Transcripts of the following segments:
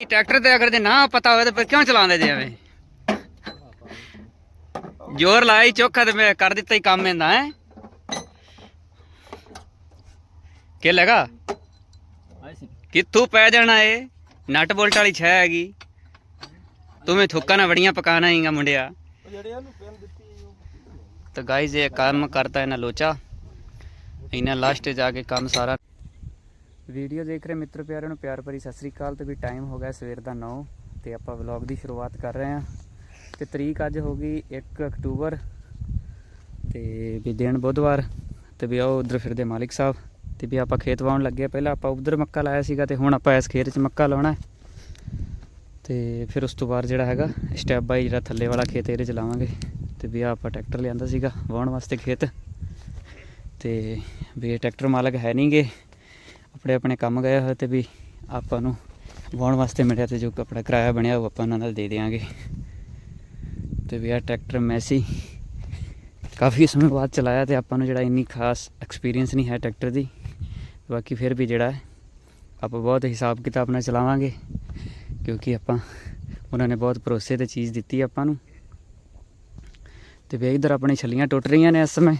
Tractor ਤੇ ਅਗਰ ਜੇ ਨਾ ਪਤਾ ਹੋਵੇ ਤਾਂ ਫਿਰ ਕਿਉਂ ਚਲਾਉਂਦੇ ਜੇ ਐਵੇਂ? ਜ਼ੋਰ ਲਾਈ ਚੋਖਾ ਤੇ ਮੈਂ ਕਰ ਦਿੱਤਾ ਹੀ ਕੰਮ ਇਹਦਾ, ਹੈ? ਕੀ ਲਗਾ? ਕਿੱਥੋਂ ਪੈ ਜਾਣਾ ਏ ਨਟ ਬੋਲਟ ਵਾਲੀ ਛੈ ਹੈਗੀ। ਤੂੰ ਮੈਂ ਥੁੱਕਾ ਨਾ ਵੜੀਆਂ ਪਕਾਣਾ ਹੀਗਾ ਮੁੰਡਿਆ। ਤਾਂ ਗਾਇਜ਼ ਇਹ ਕੰਮ ਕਰਤਾ ਇਹਨਾਂ ਲੋਚਾ। ਇਹਨਾਂ ਲਾਸਟ ਜਾ ਕੇ ਕੰਮ ਸਾਰਾ ਵੀਡੀਓ ਦੇਖ ਰਹੇ ਮਿੱਤਰ ਪਿਆਰਿਆਂ ਨੂੰ, ਪਿਆਰ ਭਰੀ ਸਤਿ ਸ੍ਰੀ ਅਕਾਲ ਤੇ ਵੀ ਟਾਈਮ ਹੋ ਗਿਆ ਸਵੇਰ ਦਾ 9 ਤੇ ਆਪਾਂ ਵਲੌਗ ਦੀ ਸ਼ੁਰੂਆਤ ਕਰ ਰਹੇ ਹਾਂ। ਤੇ ਤਰੀਕ ਅੱਜ ਹੋ ਗਈ 1 ਅਕਤੂਬਰ ਤੇ ਵੀ ਦਿਨ ਬੁੱਧਵਾਰ ਤੇ ਵੀ ਆਓ ਉਧਰ ਫਿਰਦੇ ਮਾਲਿਕ ਸਾਹਿਬ ਤੇ ਵੀ ਆਪਾਂ ਖੇਤ ਵਾਉਣ ਲੱਗੇ ਪਹਿਲਾਂ ਆਪਾਂ ਉਧਰ ਮੱਕਾ ਲਾਇਆ ਸੀਗਾ ਤੇ ਹੁਣ ਆਪਾਂ ਇਸ ਖੇਤ 'ਚ ਮੱਕਾ ਲਾਉਣਾ ਹੈ। ਤੇ ਫਿਰ ਉਸ ਤੋਂ ਬਾਅਦ ਜਿਹੜਾ ਹੈਗਾ ਸਟੈਪ ਬਾਈ ਜਿਹੜਾ ਥੱਲੇ ਵਾਲਾ ਖੇਤ ਇਹਦੇ 'ਚ ਲਾਵਾਂਗੇ। ਤੇ ਵੀ ਆਹ ਆਪਾਂ ਟਰੈਕਟਰ ਲਿਆਂਦਾ ਸੀਗਾ ਵਾਉਣ ਵਾਸਤੇ ਖੇਤ। ਤੇ ਵੀ ਇਹ ਟਰੈਕਟਰ ਮਾਲਕ ਹੈ ਨਹੀਂਗੇ ਆਪਣੇ ਆਪਣੇ ਕੰਮ ਗਏ ਹੋਏ ਤੇ ਵੀ ਆਪਾਂ ਨੂੰ ਵਾਉਣ ਵਾਸਤੇ ਮਿਲਿਆ ਤੇ ਜੋ ਆਪਣਾ ਕਿਰਾਇਆ ਬਣਿਆ ਉਹ ਆਪਾਂ ਉਹਨਾਂ ਨਾਲ ਦੇ ਦੇਵਾਂਗੇ ਤੇ ਵੀ ਇਹ ਟਰੈਕਟਰ ਮੈਸੀ ਕਾਫੀ ਸਮੇਂ ਬਾਅਦ ਚਲਾਇਆ ਤੇ ਆਪਾਂ ਨੂੰ ਜਿਹੜਾ ਇੰਨੀ ਖਾਸ ਐਕਸਪੀਰੀਅੰਸ ਨਹੀਂ ਹੈ ਟਰੈਕਟਰ ਦੀ। ਬਾਕੀ ਫਿਰ ਵੀ ਜਿਹੜਾ ਆਪਾਂ ਬਹੁਤ ਹਿਸਾਬ ਕਿਤਾਬ ਨਾਲ ਚਲਾਵਾਂਗੇ ਕਿਉਂਕਿ ਆਪਾਂ ਉਹਨਾਂ ਨੇ ਬਹੁਤ ਭਰੋਸੇ ਤੇ ਚੀਜ਼ ਦਿੱਤੀ ਆਪਾਂ ਨੂੰ। ਤੇ ਵੀ ਇਧਰ ਆਪਣੀ ਛੱਲੀਆਂ ਟੁੱਟ ਰਹੀਆਂ ਨੇ ਇਸ ਸਮੇਂ।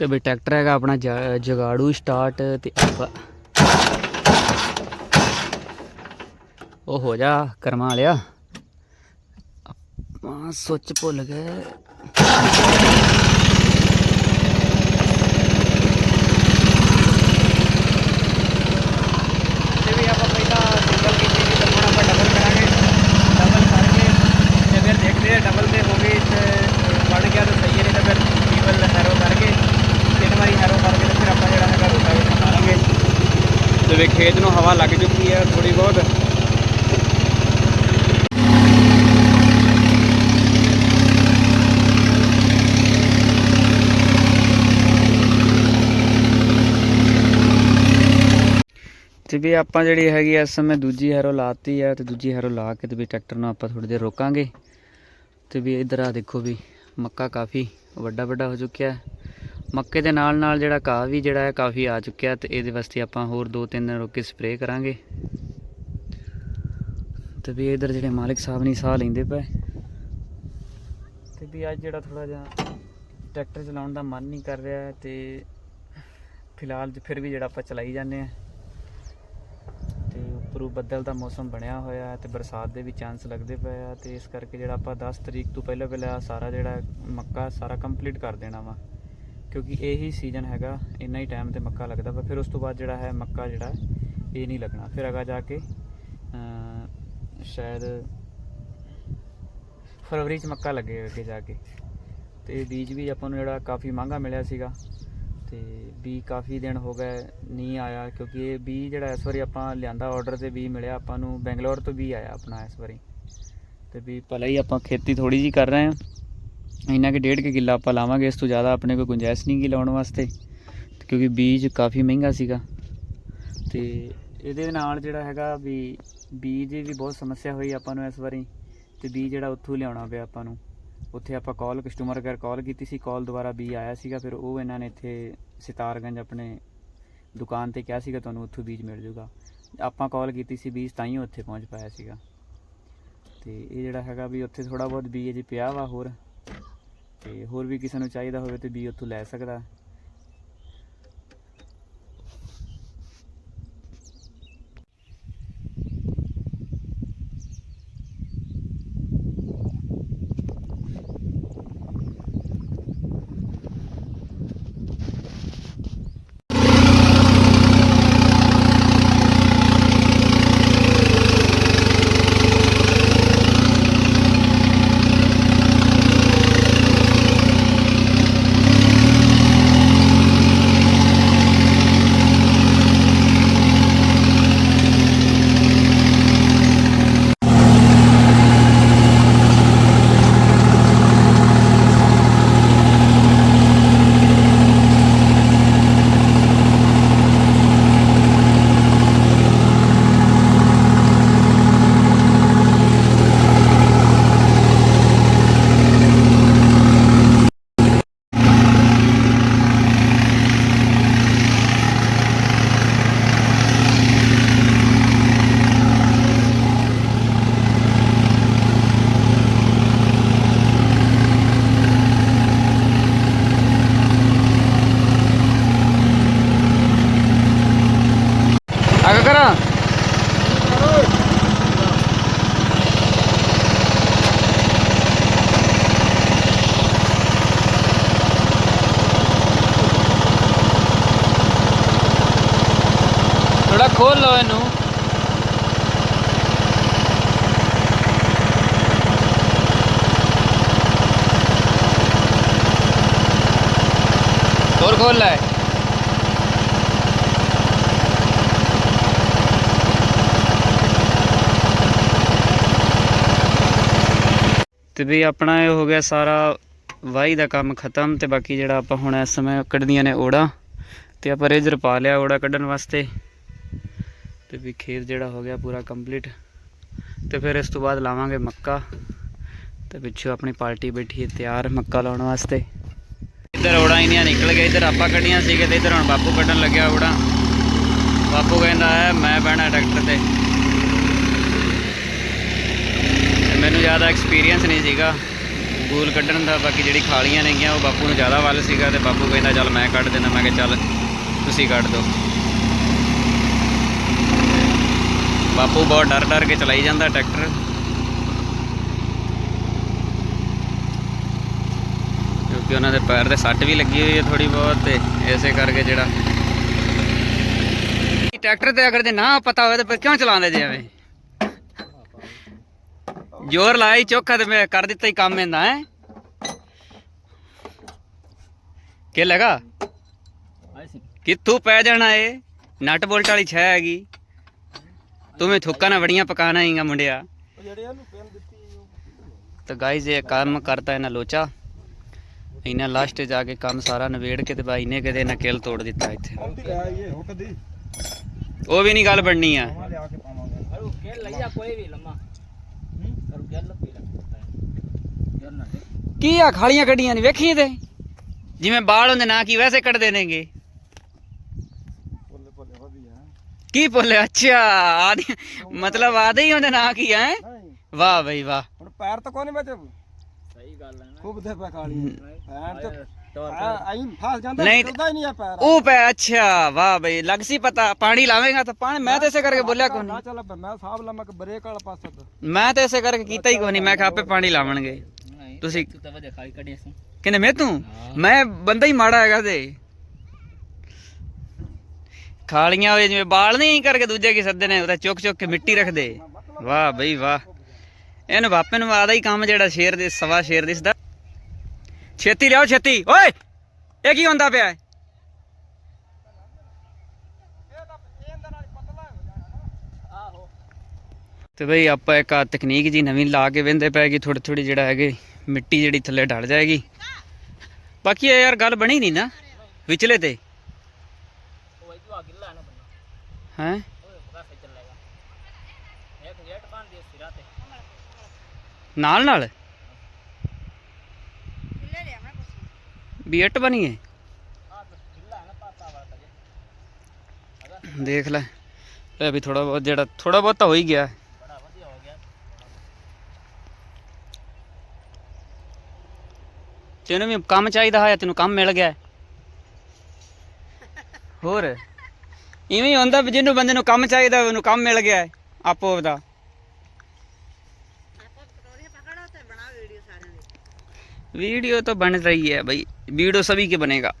ਤੇ ਵੀ ਟਰੈਕਟਰ ਹੈਗਾ ਆਪਣਾ ਜ- ਜਗਾੜੂ ਸਟਾਰਟ ਤੇ ਉਹ ਹੋ ਜਾ ਕਰਮਾ ਵਾਲਿਆ। ਆਪਾਂ ਸੁੱਚ ਭੁੱਲ ਗਏ ਤੇ ਵੀ ਆਪਾਂ ਪਹਿਲਾਂ ਸਿੰਗਲ ਕੀਤੀ ਸੀ ਤਾਂ ਹੁਣ ਆਪਾਂ ਡਬਲ ਕਰਾਂਗੇ ਡਬਲ ਕਰਕੇ ਤੇ ਫਿਰ ਦੇਖਦੇ ਆ ਡਬਲ ਤੇ ਹੋ ਗਈ ਤੇ ਬਣ ਗਿਆ ਤਾਂ ਸਹੀ ਹੈ ਨਹੀਂ ਤਾਂ ਫਿਰ ਕੇਵਲ ਹੈਰੋ ਕਰਕੇ ਤਿੰਨ ਵਾਰੀ ਹੈਰੋ ਕਰਕੇ ਤੇ ਫਿਰ ਆਪਾਂ ਜਿਹੜਾ ਹੈਗਾ ਰੋਟਾਵੇਟਰ ਮਾਰਾਂਗੇ ਤੇ ਵੇ ਖੇਤ ਨੂੰ ਹਵਾ ਲੱਗ ਚੁੱਕੀ ਹੈ ਥੋੜੀ ਬਹੁਤ। ਤੇ ਵੀ ਆਪਾਂ ਜਿਹੜੀ ਹੈਗੀ ਇਸ ਸਮੇਂ ਦੂਜੀ ਹੈਰੋ ਲਾਤੀ ਹੈ ਤੇ ਦੂਜੀ ਹੈਰੋ ਲਾ ਕੇ ਤੇ ਵੀ ਟਰੈਕਟਰ ਨੂੰ ਆਪਾਂ ਥੋੜੀ ਦੇਰ ਰੋਕਾਂਗੇ। ਤੇ ਵੀ ਇਧਰ ਆ ਦੇਖੋ ਵੀ ਮੱਕਾ ਕਾਫੀ ਵੱਡਾ ਵੱਡਾ ਹੋ ਚੁੱਕਿਆ। ਹੈ ਮੱਕੇ ਦੇ ਨਾਲ ਨਾਲ ਜਿਹੜਾ ਘਾਹ ਵੀ ਜਿਹੜਾ ਹੈ ਕਾਫੀ ਆ ਚੁੱਕਿਆ ਤੇ ਇਹਦੇ ਵਾਸਤੇ ਆਪਾਂ ਹੋਰ 2-3 ਦਿਨ ਰੁਕ ਕੇ ਸਪਰੇਅ ਕਰਾਂਗੇ। ਤੇ ਵੀ ਇਧਰ ਜਿਹੜੇ ਮਾਲਿਕ ਸਾਹਿਬ ਨਹੀਂ ਸਾਹ ਲੈਂਦੇ ਪਏ। ਤੇ ਵੀ ਅੱਜ ਜਿਹੜਾ ਥੋੜਾ ਜਿਹਾ ਟਰੈਕਟਰ ਚਲਾਉਣ ਦਾ ਮਨ ਨਹੀਂ ਕਰ ਰਿਹਾ ਹੈ ਤੇ ਫਿਲਹਾਲ ਫਿਰ ਵੀ ਜਿਹੜਾ ਆਪਾਂ ਚਲਾਈ ਜਾਂਦੇ ਆ ਤੇ ਉੱਪਰੋਂ ਬੱਦਲ ਦਾ ਮੌਸਮ ਬਣਿਆ ਹੋਇਆ ਹੈ ਤੇ ਬਰਸਾਤ ਦੇ ਵੀ ਚਾਂਸ ਲੱਗਦੇ ਪਏ ਆ ਤੇ ਇਸ ਕਰਕੇ ਜਿਹੜਾ ਆਪਾਂ 10 ਤਰੀਕ ਤੋਂ ਪਹਿਲਾਂ ਪਹਿਲਾਂ ਸਾਰਾ ਜਿਹੜਾ ਮੱਕਾ ਸਾਰਾ ਕੰਪਲੀਟ ਕਰ ਦੇਣਾ ਵਾ। ਕਿਉਂਕਿ ਇਹੀ ਸੀਜ਼ਨ ਹੈਗਾ, ਇੰਨਾ ਹੀ ਟਾਈਮ ਤੇ ਮੱਕਾ ਲੱਗਦਾ, ਪਰ ਫਿਰ ਉਸ ਤੋਂ ਬਾਅਦ ਜਿਹੜਾ ਹੈ, ਮੱਕਾ ਜਿਹੜਾ ਇਹ ਨਹੀਂ ਲੱਗਣਾ। ਫਿਰ ਅਗਾ ਜਾ ਕੇ ਸ਼ਾਇਦ ਫਰਵਰੀ ਚ ਮੱਕਾ ਲੱਗੇ ਅੱਗੇ ਜਾ ਕੇ। ਤੇ ਬੀਜ ਵੀ ਆਪਾਂ ਨੂੰ ਜਿਹੜਾ ਕਾਫੀ ਮਹਿੰਗਾ ਮਿਲਿਆ ਸੀਗਾ। ਤੇ ਬੀ ਕਾਫੀ ਦਿਨ ਹੋ ਗਏ ਨਹੀਂ ਆਇਆ, ਕਿਉਂਕਿ ਇਹ ਬੀ ਜਿਹੜਾ ਇਸ ਵਾਰੀ ਆਪਾਂ ਲਿਆਂਦਾ ਆਰਡਰ ਤੇ ਬੀ ਮਿਲਿਆ, ਆਪਾਂ ਨੂੰ ਬੈਂਗਲੌਰ ਤੋਂ ਬੀ ਆਇਆ ਆਪਣਾ ਇਸ ਵਾਰੀ। ਤੇ ਵੀ ਭਲਾ ਹੀ ਆਪਾਂ ਖੇਤੀ ਥੋੜੀ ਜੀ ਕਰ ਰਹੇ ਹਾਂ। ਇੰਨਾ ਕਿ ਡੇਢ ਕੇ ਕਿੱਲਾ ਆਪਾਂ ਲਾਵਾਂਗੇ, ਇਸ ਤੋਂ ਜ਼ਿਆਦਾ ਆਪਣੇ ਕੋਲ ਗੁੰਜਾਇਸ਼ ਨਹੀਂ ਗੀ ਲਾਉਣ ਵਾਸਤੇ। ਤੇ ਕਿਉਂਕਿ ਬੀਜ ਕਾਫੀ ਮਹਿੰਗਾ ਸੀਗਾ। ਤੇ ਇਹਦੇ ਨਾਲ ਜਿਹੜਾ ਹੈਗਾ ਵੀ ਬੀਜ ਦੀ ਵੀ ਬਹੁਤ ਸਮੱਸਿਆ ਹੋਈ ਆਪਾਂ ਨੂੰ ਇਸ ਵਾਰੀ। ਤੇ ਬੀਜ ਜਿਹੜਾ ਉੱਥੋਂ ਲਿਆਉਣਾ ਪਿਆ ਆਪਾਂ ਨੂੰ। ਉੱਥੇ ਆਪਾਂ ਕਾਲ ਕਸਟਮਰ ਕੇਅਰ ਕਾਲ ਕੀਤੀ ਸੀ ਕਾਲ ਦੁਬਾਰਾ ਬੀ ਆਇਆ ਸੀਗਾ, ਫਿਰ ਉਹ ਇਹਨਾਂ ਨੇ ਇੱਥੇ ਸਿਤਾਰਗੰਜ ਆਪਣੇ ਦੁਕਾਨ ਤੇ ਕਿਹਾ ਸੀਗਾ, ਤੁਹਾਨੂੰ ਉੱਥੋਂ ਬੀਜ ਮਿਲ ਜਾਊਗਾ ਆਪਾਂ ਕਾਲ ਕੀਤੀ ਸੀ, ਬੀਜ ਤਾਂ ਹੀ ਉੱਥੇ ਪਹੁੰਚ ਪਾਇਆ ਸੀਗਾ। ਤੇ ਇਹ ਜਿਹੜਾ ਹੈਗਾ ਵੀ ਉੱਥੇ ਥੋੜਾ ਬਹੁਤ ਬੀ ਅਜੇ ਪਿਆ ਵਾ ਹੋਰ। ਤੇ ਹੋਰ ਵੀ ਕਿਸੇ ਨੂੰ ਚਾਹੀਦਾ ਹੋਵੇ ਤੇ ਬੀ ਉੱਥੋਂ ਲੈ ਸਕਦਾ। ਖੋਲ ਲਓ ਇਹਨੂੰ। ਹੋਰ ਖੋਲ ਲੈ। ਤੇ ਵੀ ਆਪਣਾ ਇਹ ਹੋ ਗਿਆ ਸਾਰਾ ਵਾਹੀ ਦਾ ਕੰਮ ਖਤਮ ਤੇ ਬਾਕੀ ਜਿਹੜਾ ਆਪਾਂ ਹੁਣ ਇਸ ਸਮੇਂ ਕੱਢਦੀਆਂ ਨੇ ਓੜਾ, ਤੇ ਆਪਾਂ ਰੇਜਰ ਪਾ ਲਿਆ ਓੜਾ ਕੱਢਣ ਵਾਸਤੇ। ਤੇ ਵੀ ਖੇਤ ਜਿਹੜਾ ਹੋ ਗਿਆ ਪੂਰਾ ਕੰਪਲੀਟ ਤੇ ਫਿਰ ਇਸ ਤੋਂ ਬਾਅਦ ਲਾਵਾਂਗੇ ਮੱਕਾ ਤੇ ਪਿੱਛੋਂ ਆਪਣੀ ਪਾਰਟੀ ਬੈਠੀ ਹੈ ਤਿਆਰ ਮੱਕਾ ਲਾਉਣ ਵਾਸਤੇ। ਇੱਧਰ ਔੜਾਂ ਇੰਨੀਆਂ ਨਿਕਲ ਗਿਆ ਇੱਧਰ ਆਪਾਂ ਕੱਢੀਆਂ ਸੀਗੇ ਤੇ ਇੱਧਰ ਹੁਣ ਬਾਪੂ ਕੱਢਣ ਲੱਗਿਆ ਓੜਾ ਬਾਪੂ ਕਹਿੰਦਾ ਹੈ ਮੈਂ ਬਹਿਣਾ ਟਰੈਕਟਰ ਤੇ। ਤੇ ਮੈਨੂੰ ਜ਼ਿਆਦਾ ਐਕਸਪੀਰੀਅੰਸ ਨਹੀਂ ਸੀਗਾ ਗੂਲ ਕੱਢਣ ਦਾ, ਬਾਕੀ ਜਿਹੜੀ ਖਾਲੀਆਂ ਨੇਗੀਆਂ ਉਹ ਬਾਪੂ ਨੂੰ ਜ਼ਿਆਦਾ ਵੱਲ ਸੀਗਾ ਤੇ ਬਾਪੂ ਕਹਿੰਦਾ, ਚੱਲ ਮੈਂ ਕੱਢ ਦੇਣਾ ਮੈਂ ਕਿਹਾ, ਚੱਲ ਤੁਸੀਂ ਕੱਢ ਦਿਓ। ਬਾਪੂ ਬਹੁਤ ਡਰ ਡਰ ਕੇ ਚਲਾਈ ਜਾਂਦਾ ਟਰੈਕਟਰ। ਕਿਉਂਕਿ ਉਹਨਾਂ ਦੇ ਪੈਰ ਦੇ ਸੱਟ ਵੀ ਲੱਗੀ ਹੋਈ ਹੈ ਥੋੜੀ ਬਹੁਤ ਤੇ ਐਸੇ ਕਰਕੇ ਜਿਹੜਾ ਟਰੈਕਟਰ ਤੇ ਅਗਰ ਜੇ ਨਾ ਪਤਾ ਹੋਵੇ ਤਾਂ ਫਿਰ ਕਿਉਂ ਚਲਾਉਂਦੇ ਜੇ ਐਵੇਂ? ਜ਼ੋਰ ਲਾਈ ਚੋਖਾ ਤੇ ਮੈਂ ਕਰ ਦਿੱਤਾ ਹੀ ਕੰਮ ਇਹਦਾ ਹੈ? ਕੀ ਲਗਾ ਕਿੱਥੋਂ ਪੈ ਜਾਣਾ ਏ ਨਟ ਬੋਲਟ ਵਾਲੀ ਛੈ ਹੈਗੀ। ਤੂੰ ਮੈਂ ਥੁੱਕਾ ਨਾ ਬੜੀਆਂ ਪਕਾਣਾ ਹੀਗਾ ਮੁੰਡਿਆ। ਤਾਂ ਗਾਈਜ਼ ਇਹ ਕੰਮ ਕਰਤਾ ਇਹਨਾਂ ਲੋਚਾ। ਇਹਨਾਂ ਲਾਸਟ ਜਾ ਕੇ ਕੰਮ ਸਾਰਾ ਨਵੇੜ ਕੇ ਤੇ ਬਾਈ ਨੇ ਕਿਤੇ ਨਾ ਕਿਲ ਤੋੜ ਦਿੱਤਾ ਇੱਥੇ। ਉਹ ਵੀ ਨਹੀਂ ਗੱਲ ਬਣਨੀ ਆ। ਕੀ ਆ ਖਾਲੀਆਂ ਕੱਢੀਆਂ ਨੇ ਵੇਖੀ ਤੇ? ਜਿਵੇਂ ਬਾਲ ਹੁੰਦੇ ਨਾ ਕੀ ਵੈਸੇ ਕੱਢਦੇ ਨੇਗੇ? ਕੀ ਬੋਲੇ? ਅੱਛਾ ਆਦੀ ਮਤਲਬ ਆਦੇ ਹੀ ਹੁੰਦੇ ਨਾ ਕੀ ਹੈ? ਵਾਹ ਬਈ ਵਾਹ। ਹੁਣ ਪੈਰ ਤਾਂ ਕੋਈ ਨਹੀਂ ਬਚੇ ਸਹੀ ਗੱਲ ਹੈ ਨਾ। ਖੂਬ ਦੇ ਪੈ ਕਾਲੀ ਪੈਰ ਤੇ। ਆਈ ਫਸ ਜਾਂਦਾ ਨਹੀਂ ਨਿਕਲਦਾ ਹੀ ਨਹੀਂ ਆ ਪੈਰ। ਉਹ ਪੈ ਅੱਛਾ ਵਾਹ ਬਈ ਲੱਗ ਸੀ ਪਤਾ। ਪਾਣੀ ਲਾਵੇਂਗਾ ਤਾਂ ਪਾਣੀ ਮੈਂ ਤਾਂ ਇਸੇ ਕਰਕੇ ਬੋਲਿਆ ਕੋਈ ਨਾ। ਨਹੀਂ ਚੱਲ ਬਈ, ਮੈਂ ਸਾਹਬ ਲੰਮਾ ਕਿ ਬ੍ਰੇਕ ਵਾਲਾ ਪਾਸਾ ਤੇ। ਮੈਂ ਤਾਂ ਇਸੇ ਕਰਕੇ ਕੀਤਾ ਹੀ ਕੋਈ ਨਹੀਂ ਮੈਂ ਕਿਹਾ ਆਪੇ ਪਾਣੀ ਲਾਵਣਗੇ। ਨਹੀਂ ਤੁਸੀਂ ਤੂੰ ਤਾਂ ਵਧੀਆ ਖਾਲੀ ਕੱਢੀ ਸੀ ਕਹਿੰਦੇ ਮੈਂ ਤੂੰ ਮੈਂ ਬੰਦਾ ਹੀ ਮਾੜਾ ਹੈਗਾ ਤੇ। ਖਾਲੀਆਂ ਹੋਏ ਜਿਵੇਂ ਬਾਲ ਨਹੀਂ ਕਰਕੇ ਦੂਜੇ ਕੀ ਸੱਦੇ ਨੇ ਉਹਦਾ ਚੁੱਕ ਚੁੱਕ ਕੇ ਮਿੱਟੀ ਰੱਖਦੇ। ਵਾਹ ਬਈ ਵਾਹ। ਇਹਨੂੰ ਬਾਪੇ ਨੂੰ ਆਦਾ ਹੀ ਕੰਮ ਜਿਹੜਾ ਸ਼ੇਰ ਦੇ, ਸਵਾ ਸ਼ੇਰ ਦਿਸਦਾ ਛੇਤੀ ਲਿਆਓ, ਛੇਤੀ। ਓਏ! ਇਹ ਕੀ ਹੁੰਦਾ ਪਿਆ? ਤੇ ਬਈ ਆਪਾਂ ਇੱਕ ਆਹ ਤਕਨੀਕ ਜੀ ਨਵੀਂ ਲਾ ਕੇ ਵੰਦੇ ਪੈਗੀ ਥੋੜੀ ਥੋੜੀ ਜਿਹੜਾ ਹੈਗੇ, ਮਿੱਟੀ ਜਿਹੜੀ ਥੱਲੇ ਢਲ ਜਾਏਗੀ। ਬਾਕੀ ਇਹ ਯਾਰ ਗੱਲ ਬਣੀ ਨਹੀਂ ਨਾ, ਵਿਚਲੇ ਤੇ ਉਹ ਇਹ ਆ ਗਿੱਲਾ ਨਾ ਬੰਦਾ ਹੈ? ਨਾਲ ਨਾਲ? ਬੀਟ ਬਣੀਏ ਦੇਖ ਲੈ। ਇਹ ਵੀ ਥੋੜਾ ਬਹੁਤ ਜਿਹੜਾ ਥੋੜਾ ਬਹੁਤ ਤਾਂ ਹੋ ਹੀ ਗਿਆ। ਤੈਨੂੰ ਵੀ ਕੰਮ ਚਾਹੀਦਾ ਹੈ ਤੈਨੂੰ ਕੰਮ ਮਿਲ ਗਿਆ। ਹੋਰ? ਇਵੇਂ ਹੀ ਹੁੰਦਾ ਵੀ ਜਿਹਨੂੰ ਬੰਦੇ ਨੂੰ ਕੰਮ ਚਾਹੀਦਾ ਉਹਨੂੰ ਕੰਮ ਮਿਲ ਗਿਆ ਹੈ, ਆਪੋ ਉਹਦਾ वीडियो तो बन रही है भाई वीडियो सभी के बनेगा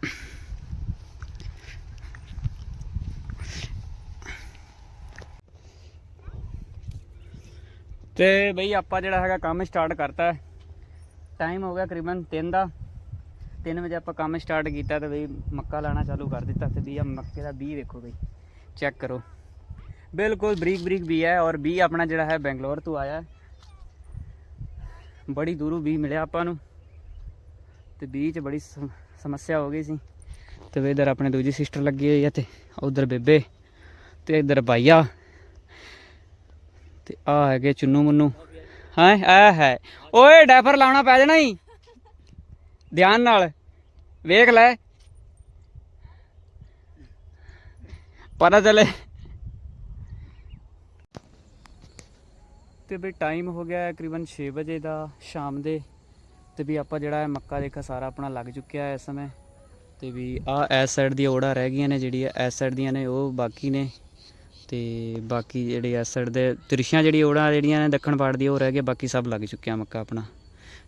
ਤੇ ਬਈ ਆਪਾਂ ਜਿਹੜਾ ਹੈਗਾ ਕੰਮ ਸਟਾਰਟ ਕਰਤਾ ਟਾਈਮ ਹੋ ਗਿਆ ਕਰੀਬਨ 3 ਦਾ 3 ਵਜੇ ਆਪਾਂ ਕੰਮ ਸਟਾਰਟ ਕੀਤਾ ਤੇ ਬਈ ਮੱਕਾ ਲਾਣਾ ਚਾਲੂ ਕਰ ਦਿੱਤਾ ਤੇ ਵੀ ਆ ਮੱਕੇ ਦਾ ਬੀ ਵੇਖੋ ਬਈ ਚੈੱਕ ਕਰੋ। ਬਿਲਕੁਲ ਬਰੀਕ ਬਰੀਕ ਬੀ ਹੈ ਔਰ ਬੀ ਆਪਣਾ ਜਿਹੜਾ ਹੈ ਬੈਂਗਲੌਰ ਤੋਂ ਆਇਆ। ਹੈ ਬੜੀ ਦੂਰੋਂ ਬੀ ਮਿਲਿਆ ਆਪਾਂ ਨੂੰ। ਤੇ ਬੀਚ ਬੜੀ ਸਮ- ਸਮੱਸਿਆ ਹੋ ਗਈ ਸੀ। ਤੇ ਵੀ ਇਧਰ ਆਪਣੇ ਦੂਜੀ ਸਿਸਟਰ ਲੱਗੀ ਹੋਈ ਹੈ ਤੇ ਉਧਰ ਬੇਬੇ ਤੇ ਇਧਰ ਭਾਈਆ। ਤੇ ਆ ਹੈਗੇ ਚੁੰਨੂ ਮੁੰਨੂ। ਹਾਂ ਆ ਹੈ। ਓਏ ਡੈਫਰ ਲਾਉਣਾ ਪੈ ਜਾਣਾ ਹੀ ਧਿਆਨ ਨਾਲ। ਵੇਖ ਲੈ। ਪਤਾ ਚੱਲੇ। ਤੇ ਵੀ ਟਾਈਮ ਹੋ ਗਿਆ ਹੈ ਕਰੀਬਨ 6 ਵਜੇ ਦਾ ਸ਼ਾਮ ਦੇ। ਤੇ ਵੀ ਆਪਾਂ ਜਿਹੜਾ ਹੈ ਮੱਕਾ ਦੇਖਾ ਸਾਰਾ ਆਪਣਾ ਲੱਗ ਚੁੱਕਿਆ ਹੈ ਇਸ ਸਮੇਂ। ਤੇ ਵੀ ਆ ਇਸ ਸਾਈਡ ਦੀਆਂ ਓੜਾਂ ਰਹਿ ਗਈਆਂ ਨੇ ਜਿਹੜੀ ਇਸ ਸਾਈਡ ਦੀਆਂ ਨੇ, ਉਹ ਬਾਕੀ ਨੇ। ਤੇ ਬਾਕੀ ਜਿਹੜੇ ਇਸ ਸਾਈਡ ਦੇ ਤ੍ਰਿਸ਼ਾਂ ਜਿਹੜੀ ਓੜਾਂ ਜਿਹੜੀਆਂ ਨੇ ਦੱਖਣ ਪਾੜ ਦੀ ਉਹ ਰਹਿ ਗਏ ਬਾਕੀ ਸਭ ਲੱਗ ਚੁੱਕਿਆ ਮੱਕਾ ਆਪਣਾ।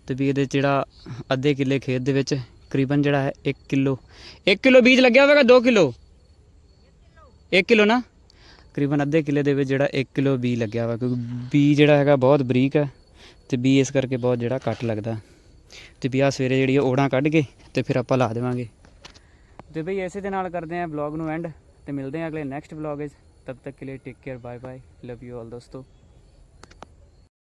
ਤੇ ਵੀ ਇਹਦੇ 'ਚ ਜਿਹੜਾ ਅੱਧੇ ਕਿੱਲੇ ਖੇਤ ਦੇ ਵਿੱਚ ਕਰੀਬਨ ਜਿਹੜਾ ਹੈ 1 ਕਿਲੋ। 1 ਕਿਲੋ ਬੀਜ ਲੱਗਿਆ ਹੋਵੇਗਾ 2 ਕਿਲੋ। 1 ਕਿਲੋ ਨਾ? ਤਕਰੀਬਨ ਅੱਧੇ ਕਿੱਲੇ ਦੇ ਵਿੱਚ ਜਿਹੜਾ 1 ਕਿਲੋ ਬੀ ਲੱਗਿਆ ਵਾ ਕਿਉਂਕਿ ਬੀ ਜਿਹੜਾ ਹੈਗਾ ਬਹੁਤ ਬਰੀਕ ਹੈ ਤੇ ਬੀ ਇਸ ਕਰਕੇ ਬਹੁਤ ਜਿਹੜਾ ਘੱਟ ਲੱਗਦਾ। ਤੇ ਵੀ ਆਹ ਸਵੇਰੇ ਜਿਹੜੀ ਓੜਾਂ ਕੱਢ ਕੇ ਤੇ ਫਿਰ ਆਪਾਂ ਲਾ ਦੇਵਾਂਗੇ। ਤੇ ਬਈ ਇਸੇ ਦੇ ਨਾਲ ਕਰਦੇ ਆਂ ਬਲੌਗ ਨੂੰ ਐਂਡ ਤੇ ਮਿਲਦੇ ਆਂ ਅਗਲੇ ਨੈਕਸਟ ਬਲੌਗ ਵਿੱਚ। ਤਬ ਤੱਕ ਕੇ ਲਈ take care bye bye love you all ਦੋਸਤੋ।